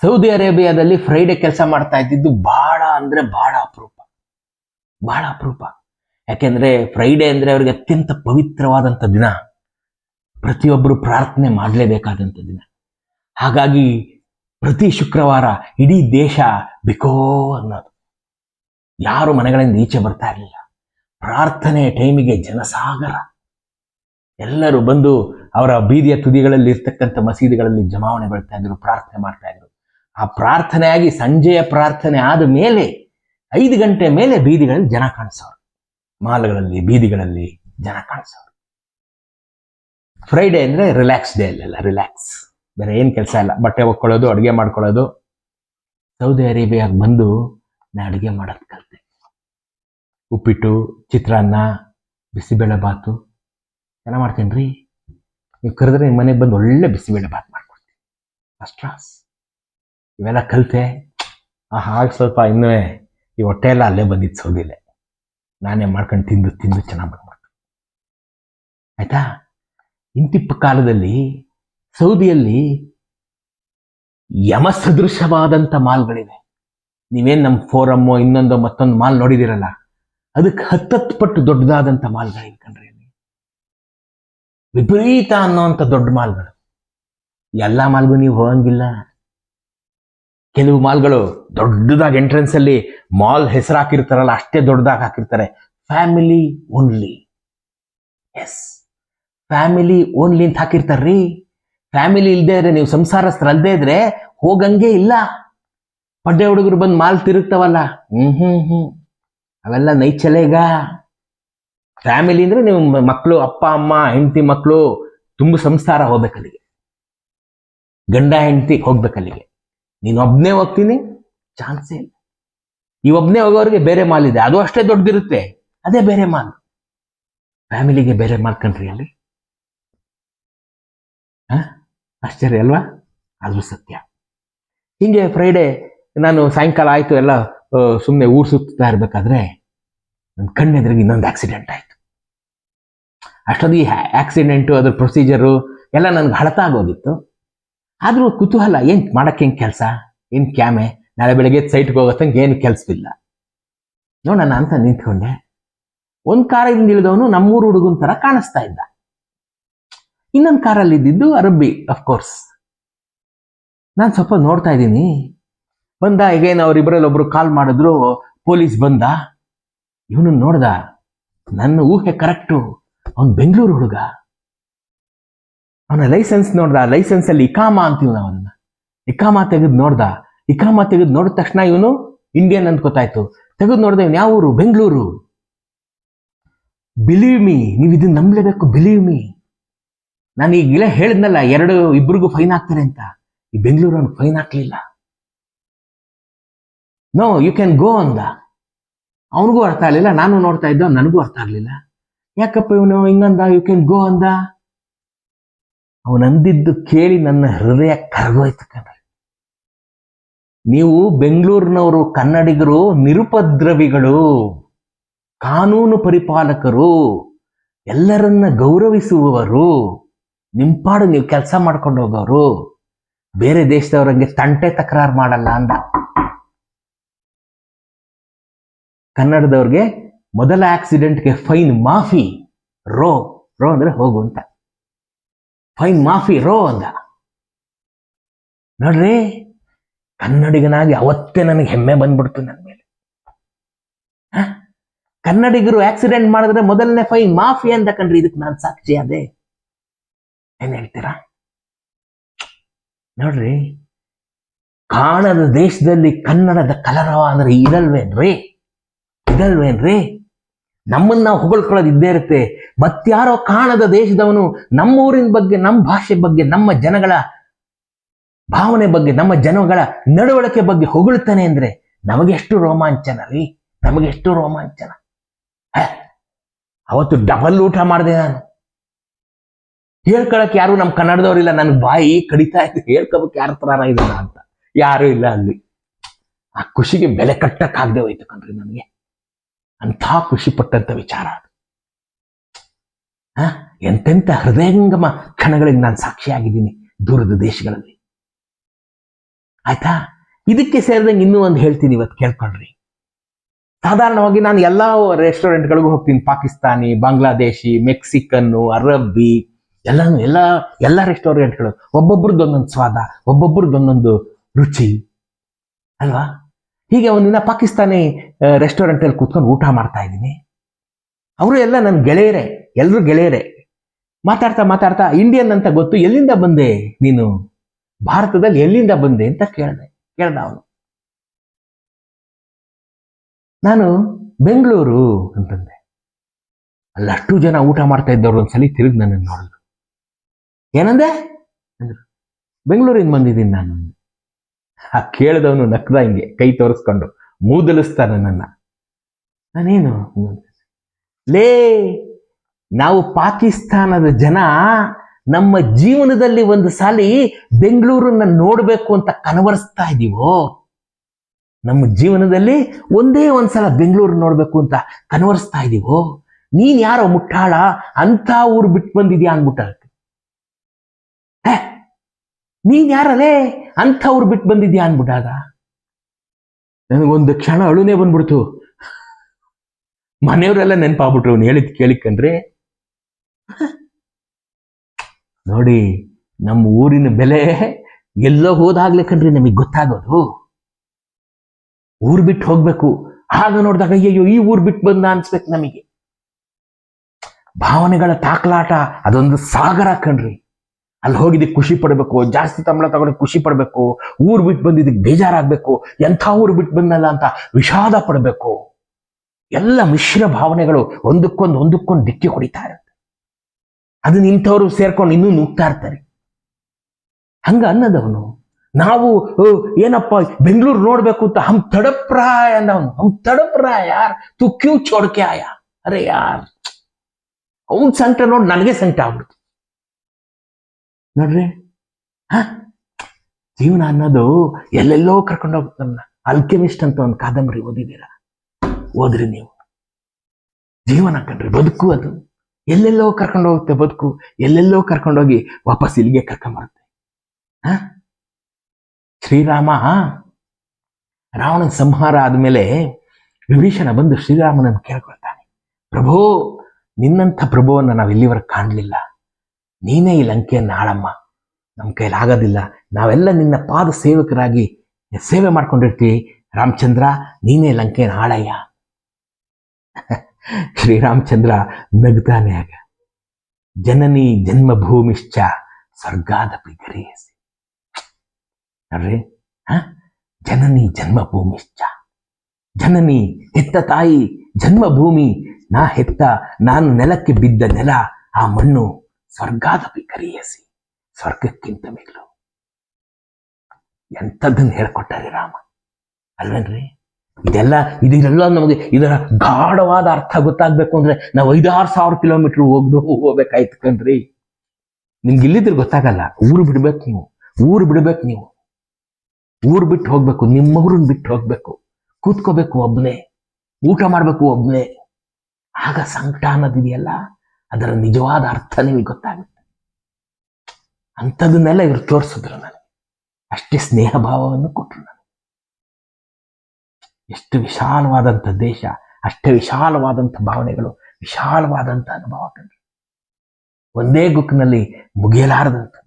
Saudi ಅರೇಬಿಯಾದಲ್ಲಿ Friday ಕೆಲಸ ಮಾಡ್ತಾ ಇದ್ದಿದ್ದು ಬಹಳ ಅಂದ್ರೆ ಬಹಳ ಅಪರೂಪ. ಬಹಳ ಅಪರೂಪ. ಯಾಕೆಂದ್ರೆ ಫ್ರೈಡೆ ಅಂದ್ರೆ ಅವರಿಗೆ ಅತ್ಯಂತ ಪವಿತ್ರವಾದಂಥ ದಿನ. ಪ್ರತಿಯೊಬ್ಬರು ಪ್ರಾರ್ಥನೆ ಮಾಡಲೇಬೇಕಾದಂಥ ದಿನ. ಹಾಗಾಗಿ ಪ್ರತಿ ಶುಕ್ರವಾರ ಇಡೀ ದೇಶ ಬಿಕೋ ಅನ್ನೋದು. ಯಾರು ಮನೆಗಳಿಂದ ಈಚೆ ಬರ್ತಾ ಇರಲಿಲ್ಲ. ಪ್ರಾರ್ಥನೆ ಟೈಮಿಗೆ ಜನಸಾಗರ. ಎಲ್ಲರೂ ಬಂದು ಅವರ ಬೀದಿಯ ತುದಿಗಳಲ್ಲಿ ಇರ್ತಕ್ಕಂಥ ಮಸೀದಿಗಳಲ್ಲಿ ಜಮಾವಣೆ ಬರ್ತಾ ಇದ್ರು, ಪ್ರಾರ್ಥನೆ ಮಾಡ್ತಾ ಇದ್ರು. ಆ ಪ್ರಾರ್ಥನೆಯಾಗಿ ಸಂಜೆಯ ಪ್ರಾರ್ಥನೆ ಆದ ಮೇಲೆ ಐದು ಗಂಟೆ ಮೇಲೆ ಬೀದಿಗಳಲ್ಲಿ ಜನ ಕಾಣಿಸೋರು. ಮಾಲ್ಗಳಲ್ಲಿ, ಬೀದಿಗಳಲ್ಲಿ ಜನ ಕಾಣಿಸೋರು. ಫ್ರೈಡೇ ಅಂದ್ರೆ ರಿಲ್ಯಾಕ್ಸ್ ಡೇ ಅಲ್ಲೆಲ್ಲ ರಿಲ್ಯಾಕ್ಸ್ ಬೇರೆ ಏನ್ ಕೆಲಸ ಇಲ್ಲ. ಬಟ್ಟೆ ಒಕ್ಕೊಳ್ಳೋದು, ಅಡುಗೆ ಮಾಡ್ಕೊಳ್ಳೋದು. ಸೌದಿ ಅರೇಬಿಯಾಗೆ ಬಂದು ನಾ ಅಡುಗೆ ಮಾಡೋದು ಕಲಿತೆ. ಉಪ್ಪಿಟ್ಟು, ಚಿತ್ರಾನ್ನ, ಬಿಸಿಬೇಳೆ ಬಾತು. ಮಾಡ್ತೀನಿ ರೀ ನೀವು ಕರೆದ್ರೆ ನಿಮ್ಮ ಮನೆಗೆ ಬಂದು ಒಳ್ಳೆ ಬಿಸಿಬೇಳೆ ಬಾತ್ ಮಾಡ್ಕೊಡ್ತೀನಿ. ಕ್ಲಾಸ್ ಇವೆಲ್ಲ ಕಲಿತೆ. ಹಾಗೆ ಸ್ವಲ್ಪ ಇನ್ನೂ ಈ ಹೊಟ್ಟೆ ಎಲ್ಲ ಅಲ್ಲೇ ಬಂದಿತ್ತು ಸೌದಿಲೆ ನಾನೇ ಮಾಡ್ಕೊಂಡು ತಿಂದು ತಿಂದು ಚೆನ್ನಾಗಿ ಬಂದ್ಬಿಟ್ಟು ಆಯ್ತಾ? ಇಂತಿಪ್ಪ ಕಾಲದಲ್ಲಿ ಸೌದಿಯಲ್ಲಿ ಯಮಸದೃಶವಾದಂಥ ಮಾಲ್ಗಳಿವೆ. ನೀವೇನು ನಮ್ಮ ಫೋರಮ್ಮು, ಇನ್ನೊಂದು ಮತ್ತೊಂದು ಮಾಲ್ ನೋಡಿದಿರಲ್ಲ? ಅದಕ್ಕೆ ಹತ್ತತ್ತು ಪಟ್ಟು ದೊಡ್ಡದಾದಂಥ ಮಾಲ್ಗಳಿವೆ ಅಲ್ಲಿ. ವಿಪರೀತ ಅನ್ನೋವಂಥ ದೊಡ್ಡ ಮಾಲ್ಗಳು. ಎಲ್ಲ ಮಾಲ್ಗೂ ನೀವು ಹೋಗಂಗಿಲ್ಲ. ಕೆಲವು ಮಾಲ್ಗಳು ದೊಡ್ಡದಾಗಿ ಎಂಟ್ರೆನ್ಸ್ ಅಲ್ಲಿ ಮಾಲ್ ಹೆಸರು ಹಾಕಿರ್ತಾರಲ್ಲ ಅಷ್ಟೇ ದೊಡ್ಡದಾಗಿ ಹಾಕಿರ್ತಾರೆ. Family only yes family only ಅಂತ ಹಾಕಿರ್ತಾರ್ರಿ. ಫ್ಯಾಮಿಲಿ ಇಲ್ಲದೆ ಇದ್ರೆ, ನೀವು ಸಂಸಾರಸ್ಥರಲ್ಲದೆ ಇದ್ರೆ ಹೋಗಂಗೆ ಇಲ್ಲ. ಪಡ್ಡೆ ಹುಡುಗರು ಬಂದು ಮಾಲ್ ತಿರುಗ್ತಾವಲ್ಲ. ಹ್ಮ್ ಹ್ಮ್ ಹ್ಮ್. ಅವೆಲ್ಲ ನೈಚಲೇಗ. ಫ್ಯಾಮಿಲಿ ಅಂದ್ರೆ ನೀವು ಮಕ್ಕಳು ಅಪ್ಪ, ಅಮ್ಮ, ಹೆಂಡತಿ ಮಕ್ಕಳು ತುಂಬ ಸಂಸಾರ ಹೋಗ್ಬೇಕಲ್ಲಿಗೆ. ಗಂಡ, ಹೆಂಡತಿ ಹೋಗ್ಬೇಕಲ್ಲಿಗೆ. ನೀನು ಒಬ್ನೇ ಹೋಗ್ತೀನಿ ಚಾನ್ಸೇ ಇಲ್ಲ. ಈ ಒಬ್ನೇ ಹೋಗೋರಿಗೆ ಬೇರೆ ಮಾಲ್ ಇದೆ, ಅದು ಅಷ್ಟೇ ದೊಡ್ಡದಿರುತ್ತೆ, ಅದೇ ಬೇರೆ ಮಾಲ್. ಫ್ಯಾಮಿಲಿಗೆ ಬೇರೆ ಮಾಲ್ ಕಣ್ರಿ ಅಲ್ಲಿ? ಆಶ್ಚರ್ಯ ಅಲ್ವಾ? ಅದು ಸತ್ಯ. ಹಿಂಗೆ ಫ್ರೈಡೇ ನಾನು ಸಾಯಂಕಾಲ ಆಯ್ತು, ಎಲ್ಲ ಸುಮ್ಮನೆ ಊರು ಸುತ್ತಾ ಇರ್ಬೇಕಾದ್ರೆ, ನನ್ನ ಕಣ್ಣೆದ್ರಿಗೆ ಇನ್ನೊಂದು ಆಕ್ಸಿಡೆಂಟ್ ಆಯ್ತು. ಅಷ್ಟೊಂದು ಈ ಆಕ್ಸಿಡೆಂಟು ಅದ್ರ ಪ್ರೊಸೀಜರು ಎಲ್ಲ ನನ್ಗೆ ಹಳತ ಆಗೋಗಿತ್ತು ಆದ್ರೂ ಕುತೂಹಲ, ಏನ್ ಮಾಡಕ್ಕೆ ಹೆಂಗ್ ಕೆಲಸ? ಏನ್ ಕ್ಯಾಮೆ? ನಾಳೆ ಬೆಳಗ್ಗೆ ಸೈಟ್ಗೆ ಹೋಗತ್ತಂಗೆ ಏನು ಕೆಲ್ಸವಿಲ್ಲ. ನೋಡೋಣ ಅಂತ ನಿಂತ್ಕೊಂಡೆ. ಒಂದ್ ಕಾರಿಂದ ಇಳಿದವನು ನಮ್ಮೂರು ಹುಡುಗನ ತರ ಕಾಣಿಸ್ತಾ ಇದ್ದ. ಇನ್ನೊಂದು ಕಾರಲ್ಲಿ ಇದ್ದಿದ್ದು ಅರಬ್ಬಿ ಅಫ್ಕೋರ್ಸ್ ನಾನು ಸ್ವಲ್ಪ ನೋಡ್ತಾ ಇದ್ದೀನಿ. ಬಂದ ಈಗೇನು ಅವ್ರಿಬ್ರಲ್ಲಿ ಒಬ್ರು ಕಾಲ್ ಮಾಡಿದ್ರು, ಪೊಲೀಸ್ ಬಂದ? ಇವನು ನೋಡ್ದ. ನನ್ನ ಊಹೆ ಕರೆಕ್ಟು ಅವನ್ ಬೆಂಗಳೂರು ಹುಡುಗ. ಅವನ ಲೈಸೆನ್ಸ್ ನೋಡ್ದ ಲೈಸೆನ್ಸ್ ಅಲ್ಲಿ ಇಕಾಮ ಅಂತೀವಿ ನಾವು ಇಕಾಮಾ ಇಕಾಮ ತೆಗೆದು ನೋಡ್ದ. ಇಕಾಮ ತೆಗೆದು ನೋಡಿದ ತಕ್ಷಣ ಇವನು ಇಂಡಿಯನ್ ಅಂತ ಗೊತ್ತಾಯ್ತು. ತೆಗೆದು ನೋಡ್ದ ಇವನು ಯಾವ ಊರು? ಬೆಂಗಳೂರು. ಬಿಲೀವ್ ಮೀ ನೀವು ಇದನ್ನ ನಂಬಲೇಬೇಕು ಬಿಲೀವ್ ಮೀ ನಾನು ಈಗಲೇ ಹೇಳಿದ್ನಲ್ಲ, ಎರಡು ಇಬ್ಬರಿಗೂ ಫೈನ್ ಹಾಕ್ತಾರೆ ಅಂತ. ಈ ಬೆಂಗಳೂರು ಫೈನ್ ಹಾಕ್ಲಿಲ್ಲ ನೋ ಯು ಕ್ಯಾನ್ ಗೋ ಅಂದ. ಅವನಿಗೂ ಅರ್ಥ ಆಗಲಿಲ್ಲ, ನಾನು ನೋಡ್ತಾ ಇದ್ದ, ನನಗೂ ಅರ್ಥ ಆಗಲಿಲ್ಲ. ಯಾಕಪ್ಪ ಇವನು ಹಿಂಗಂದ? ಯು ಕ್ಯಾನ್ ಗೋ ಅಂದ. ಅವನಂದಿದ್ದು ಕೇಳಿ ನನ್ನ ಹೃದಯ ಕರಗೋಯ್ತು ಕಣ್ರಿ. ನೀವು ಬೆಂಗಳೂರಿನವರು ಕನ್ನಡಿಗರು, ನಿರುಪದ್ರವಿಗಳು, ಕಾನೂನು ಪರಿಪಾಲಕರು, ಎಲ್ಲರನ್ನ ಗೌರವಿಸುವವರು, ನಿಂಪಾಡು ನೀವು ಕೆಲಸ ಮಾಡ್ಕೊಂಡು ಹೋಗೋರು ಬೇರೆ ದೇಶದವ್ರಂಗೆ ತಂಟೆ ತಕರಾರು ಮಾಡಲ್ಲ ಅಂದ. ಕನ್ನಡದವ್ರಿಗೆ ಮೊದಲ ಆಕ್ಸಿಡೆಂಟ್ಗೆ ಫೈನ್ ಮಾಫಿ, ರೋ ರೋ ಅಂದ್ರೆ ಹೋಗು ಅಂತ. ಫೈನ್ ಮಾಫಿ ರೋ ಅಂದ. ನೋಡ್ರಿ, ಕನ್ನಡಿಗನಾಗಿ ಅವತ್ತೇ ನನಗೆ ಹೆಮ್ಮೆ ಬಂದ್ಬಿಡ್ತು ನನ್ನ ಮೇಲೆ? ಕನ್ನಡಿಗರು ಆಕ್ಸಿಡೆಂಟ್ ಮಾಡಿದ್ರೆ ಮೊದಲನೇ ಫೈನ್ ಮಾಫಿ ಅಂತ ಕಂಡ್ರಿ ಇದಕ್ಕೆ ನಾನು ಸಾಕ್ಷಿ ಅದೇ. ಏನ್ ಹೇಳ್ತೀರಾ? ನೋಡ್ರಿ, ಕಾಣದ ದೇಶದಲ್ಲಿ ಕನ್ನಡದ ಕಲರವ ಅಂದ್ರೆ ಇದಲ್ವೇನ್ರಿ? ಇದಲ್ವೇನ್ರಿ? ನಮ್ಮನ್ನ ಹೊಗಳ್ಕೊಳ್ಳೋದು ಇದ್ದೇ ಇರುತ್ತೆ. ಮತ್ಯಾರೋ ಕಾಣದ ದೇಶದವನು ನಮ್ಮ ಊರಿನ ಬಗ್ಗೆ ನಮ್ಮ ಭಾಷೆ ಬಗ್ಗೆ, ನಮ್ಮ ಜನಗಳ ಭಾವನೆ ಬಗ್ಗೆ, ನಮ್ಮ ಜನಗಳ ನಡವಳಿಕೆ ಬಗ್ಗೆ ಹೊಗಳ್ತಾನೆ ಅಂದ್ರೆ ನಮಗೆಷ್ಟು ರೋಮಾಂಚನ ರೀ ನಮಗೆಷ್ಟು ರೋಮಾಂಚನ? ಅವತ್ತು ಡಬಲ್ ಊಟ ಮಾಡಿದೆ ನಾನು. ಹೇಳ್ಕೊಳಕ್ ಯಾರು ನಮ್ಮ ಕನ್ನಡದವ್ರಿಲ್ಲ ನನ್ನ ಬಾಯಿ ಕಡಿತಾ ಇತ್ತು ಹೇಳ್ಕೋಬೇಕು ಯಾರ ತರ ಇದನ್ನ ಅಂತ. ಯಾರು ಇಲ್ಲ ಅಲ್ಲಿ. ಆ ಖುಷಿಗೆ ಬೆಲೆ ಕಟ್ಟಕ್ಕಾಗದೆ ಹೋಯ್ತು ಕಣ್ರಿ ನನಗೆ. ಅಂಥ ಖುಷಿ ಪಟ್ಟಂತ ವಿಚಾರ ಅದು? ಎಂತೆಂಥ ಹೃದಯಂಗಮ ಕ್ಷಣಗಳಿಗೆ ನಾನು ಸಾಕ್ಷಿಯಾಗಿದ್ದೀನಿ ದೂರದ ದೇಶಗಳಲ್ಲಿ. ಆಯ್ತಾ? ಇದಕ್ಕೆ ಸೇರಿದಂಗೆ ಇನ್ನೂ ಒಂದು ಹೇಳ್ತೀನಿ ಇವತ್ತು ಕೇಳ್ಕೊಳ್ರಿ. ಸಾಧಾರಣವಾಗಿ ನಾನು ಎಲ್ಲ ರೆಸ್ಟೋರೆಂಟ್ಗಳಿಗೂ ಹೋಗ್ತೀನಿ. ಪಾಕಿಸ್ತಾನಿ, ಬಾಂಗ್ಲಾದೇಶಿ, ಮೆಕ್ಸಿಕನ್ನು, ಅರಬ್ಬಿ, ಎಲ್ಲಾನು, ಎಲ್ಲ ಎಲ್ಲ ರೆಸ್ಟೋರೆಂಟ್ಗಳು. ಒಬ್ಬೊಬ್ರದ್ದು ಒಂದೊಂದು ಸ್ವಾದ ಒಬ್ಬೊಬ್ರದ್ದು ಒಂದೊಂದು ರುಚಿ. ಅಲ್ವಾ? ಹೀಗೆ ಒಂದಿನ ಪಾಕಿಸ್ತಾನಿ ರೆಸ್ಟೋರೆಂಟಲ್ಲಿ ಕೂತ್ಕೊಂಡು ಊಟ ಮಾಡ್ತಾ ಇದ್ದೀನಿ. ಅವರು ಎಲ್ಲ ನನ್ನ ಗೆಳೆಯರೇ ಎಲ್ಲರೂ ಗೆಳೆಯರೇ. ಮಾತಾಡ್ತಾ ಮಾತಾಡ್ತಾ ಇಂಡಿಯನ್ ಅಂತ ಗೊತ್ತು, ಎಲ್ಲಿಂದ ಬಂದೆ ನೀನು? ಭಾರತದಲ್ಲಿ ಎಲ್ಲಿಂದ ಬಂದೆ ಅಂತ ಕೇಳಿದೆ, ಕೇಳ್ದ ಅವನು ನಾನು ಬೆಂಗಳೂರು ಅಂತಂದೆ. ಅಲ್ಲಷ್ಟು ಜನ ಊಟ ಮಾಡ್ತಾ ಇದ್ದವ್ರು ಒಂದ್ಸಲಿ ತಿರುಗಿ ನನ್ನನ್ನು ನೋಡಿದ್ರು. ಏನಂದೆ? ಅಂದ್ರು. ಬೆಂಗಳೂರಿಂದ ಬಂದಿದ್ದೀನಿ ನಾನು. ಆ ಕೇಳಿದವನು ನಕ್ದ ಹಿಂಗೆ ಕೈ ತೋರಿಸ್ಕೊಂಡು ಮೂದಲಿಸ್ತಾ ನನ್ನನ್ನ ನಾನೇನು? ಲೇ ನಾವು ಪಾಕಿಸ್ತಾನದ ಜನ ನಮ್ಮ ಜೀವನದಲ್ಲಿ ಒಂದು ಸಾಲಿ ಬೆಂಗಳೂರನ್ನ ನೋಡಬೇಕು ಅಂತ ಕನವರಿಸ್ತಾ ಇದೀವೋ? ನಮ್ಮ ಜೀವನದಲ್ಲಿ ಒಂದೇ ಒಂದ್ಸಲ ಬೆಂಗಳೂರು ನೋಡ್ಬೇಕು ಅಂತ ಕನವರಿಸ್ತಾ ಇದೀವೋ? ನೀನ್ ಯಾರೋ ಮುಟ್ಟಾಳ ಅಂತ ಊರು ಬಿಟ್ಟು ಬಂದಿದ್ಯಾ ಅನ್ಬಿಟ್ಟ ಹೇ, ನೀನ್ ಯಾರಲೇ ಅಂತ ಊರ್ ಬಿಟ್ಟು ಬಂದಿದ್ಯಾ ಅನ್ಬಿಟ್ಟಾಗ ನನಗೊಂದು ಕ್ಷಣ ಅಳುನೇ ಬಂದ್ಬಿಡ್ತು. ಮನೆಯವರೆಲ್ಲ ನೆನಪಾಗ್ಬಿಟ್ರು ಅವ್ನು ಹೇಳಿದ್ ಕೇಳಿಕಂದ್ರೆ ನೋಡಿ, ನಮ್ಮ ಊರಿನ ಬೆಲೆ ಎಲ್ಲೋ ಹೋದಾಗ್ಲೇ ಕಣ್ರಿ ನಮಗೆ ಗೊತ್ತಾಗೋದು. ಊರ್ ಬಿಟ್ಟು ಹೋಗ್ಬೇಕು. ಆಗ ನೋಡಿದಾಗ, ಅಯ್ಯಯ್ಯೋ, ಈ ಊರ್ ಬಿಟ್ಟು ಬಂದ ಅನ್ಸ್ಬೇಕು ನಮಗೆ. ಭಾವನೆಗಳ ತಾಕಲಾಟ, ಅದೊಂದು ಸಾಗರ ಕಣ್ರಿ. ಅಲ್ಲಿ ಹೋಗಿದ್ದಕ್ಕೆ ಖುಷಿ ಪಡಬೇಕು, ಜಾಸ್ತಿ ತಂಬಳ ತಗೊಂಡು ಖುಷಿ ಪಡಬೇಕು, ಊರು ಬಿಟ್ಟು ಬಂದಿದ್ದಕ್ಕೆ ಬೇಜಾರಾಗಬೇಕು, ಎಂಥ ಊರು ಬಿಟ್ಟು ಬಂದಲ್ಲ ಅಂತ ವಿಷಾದ ಪಡಬೇಕು. ಎಲ್ಲ ಮಿಶ್ರ ಭಾವನೆಗಳು ಒಂದಕ್ಕೊಂದು ಒಂದಕ್ಕೊಂದು ಡಿಕ್ಕಿ ಹೊಡಿತಾ ಇರುತ್ತೆ. ಅದನ್ನ ಇಂಥವ್ರು ಸೇರ್ಕೊಂಡು ಇನ್ನೂ ನುಗ್ತಾ ಇರ್ತಾರೆ. ಹಂಗ ಅನ್ನದವನು. ನಾವು ಏನಪ್ಪ, ಬೆಂಗಳೂರು ನೋಡ್ಬೇಕು ಅಂತ ಹಮ್ ತಡಪ್ರಾಯ ಅಂದವನು ಹಮ್ ತಡಪ್ರಾಯ, ಯಾರ್? ತು ಕ್ಯೂ ಚೋಡ್ಕೆ ಆಯ ಅರೆ ಯಾರ್? ಅವನ್ ಸಂಕಟ ನೋಡಿ ನನಗೆ ಸಂಕಟ ಆಗ್ಬಿಡ್ತು. ನೋಡ್ರಿ? ಹ? ಜೀವನ ಅನ್ನೋದು ಎಲ್ಲೆಲ್ಲೋ ಕರ್ಕೊಂಡು ಹೋಗ್ತಾನ ಅಲ್ಕೆಮಿಸ್ಟ್ ಅಂತ ಒಂದು ಕಾದಂಬರಿ ಓದಿದ್ದೀರಾ? ಓದ್ರಿ ನೀವು. ಜೀವನ ಕಣ್ರಿ, ಬದುಕು ಅದು. ಎಲ್ಲೆಲ್ಲೋ ಕರ್ಕೊಂಡು ಹೋಗುತ್ತೆ ಬದುಕು, ಎಲ್ಲೆಲ್ಲೋ ಕರ್ಕೊಂಡೋಗಿ ವಾಪಸ್ ಇಲ್ಲಿಗೆ ಕರ್ಕೊಂಬರುತ್ತೆ. ಹ? ಶ್ರೀರಾಮ ರಾವಣನ ಸಂಹಾರ ಆದಮೇಲೆ ವಿಭೀಷಣ ಬಂದು ಶ್ರೀರಾಮನನ್ನು ಕೇಳ್ಕೊಳ್ತಾನೆ. ಪ್ರಭು, ನಿನ್ನಂಥ ಪ್ರಭುವನ್ನು ನಾವು ಇಲ್ಲಿವರೆಗೆ ಕಾಣಲಿಲ್ಲ. ನೀನೇ ಈ ಲಂಕೆಯನ್ನು ಆಳಮ್ಮ ನಮ್ಮ ಕೈಲಿ ಆಗೋದಿಲ್ಲ. ನಾವೆಲ್ಲ ನಿನ್ನ ಪಾದ ಸೇವಕರಾಗಿ ಸೇವೆ ಮಾಡ್ಕೊಂಡಿರ್ತೀವಿ. ರಾಮಚಂದ್ರ, ನೀನೇ ಲಂಕೆಯನ್ನು ಆಳಯ್ಯ ಶ್ರೀರಾಮಚಂದ್ರ ನಗ್ತಾನೆ ಆಗ. ಜನನಿ ಜನ್ಮಭೂಮಿಶ್ಚ ಸ್ವರ್ಗಾದಪಿ ಗರಿಯಸಿ. ನೋಡ್ರಿ, ಹ? ಜನನಿ ಜನ್ಮಭೂಮಿಶ್ಚ. ಜನನಿ ಹೆತ್ತ ತಾಯಿ ಜನ್ಮಭೂಮಿ, ನಾ ಹೆತ್ತ ನಾನು ನೆಲಕ್ಕೆ ಬಿದ್ದ ನೆಲ, ಆ ಮಣ್ಣು ಸ್ವರ್ಗಾದಪಿ ಕರಿಯಸಿ, ಸ್ವರ್ಗಕ್ಕಿಂತ ಮಿಗಿಲು. ಎಂಥದ್ದನ್ನು ಹೇಳ್ಕೊಟ್ಟಾರೆ ರಾಮ. ಅಲ್ವೇನ್ರಿ? ಇದೆಲ್ಲ ಇದೆಲ್ಲ ನಮಗೆ ಇದರ ಗಾಢವಾದ ಅರ್ಥ ಗೊತ್ತಾಗ್ಬೇಕು ಅಂದ್ರೆ ನಾವು ಐದಾರು ಸಾವಿರ ಕಿಲೋಮೀಟರ್ ಹೋಗ್ದು ಹೋಗ್ಬೇಕಾಯ್ತು ಕಣ್ರಿ. ನಿಮ್ಗೆ ಇಲ್ಲಿದ್ರೆ ಗೊತ್ತಾಗಲ್ಲ, ಊರು ಬಿಡ್ಬೇಕು ನೀವು, ಊರು ಬಿಡ್ಬೇಕು ನೀವು. ಊರು ಬಿಟ್ಟು ಹೋಗ್ಬೇಕು, ನಿಮ್ಮ ಊರನ್ನ ಬಿಟ್ಟು ಹೋಗ್ಬೇಕು. ಕೂತ್ಕೋಬೇಕು ಒಬ್ನೇ, ಊಟ ಮಾಡ್ಬೇಕು ಒಬ್ನೇ. ಆಗ ಸಂಕಟ ಅನ್ನೋದಿದೆಯಲ್ಲ. ಅದರ ನಿಜವಾದ ಅರ್ಥ ನಿಮಗೆ ಗೊತ್ತಾಗುತ್ತೆ. ಅಂಥದನ್ನೆಲ್ಲ ಇವ್ರು ತೋರಿಸಿದ್ರು ನನಗೆ. ಅಷ್ಟೇ ಸ್ನೇಹ ಭಾವವನ್ನು ಕೊಟ್ಟರು ನನಗೆ. ಎಷ್ಟು ವಿಶಾಲವಾದಂಥ ದೇಶ, ಅಷ್ಟೇ ವಿಶಾಲವಾದಂಥ ಭಾವನೆಗಳು, ವಿಶಾಲವಾದಂಥ ಅನುಭವ ಕಂಡ್ರು. ಒಂದೇ ಗುಕ್ಕಿನಲ್ಲಿ ಮುಗಿಯಲಾರದಂಥ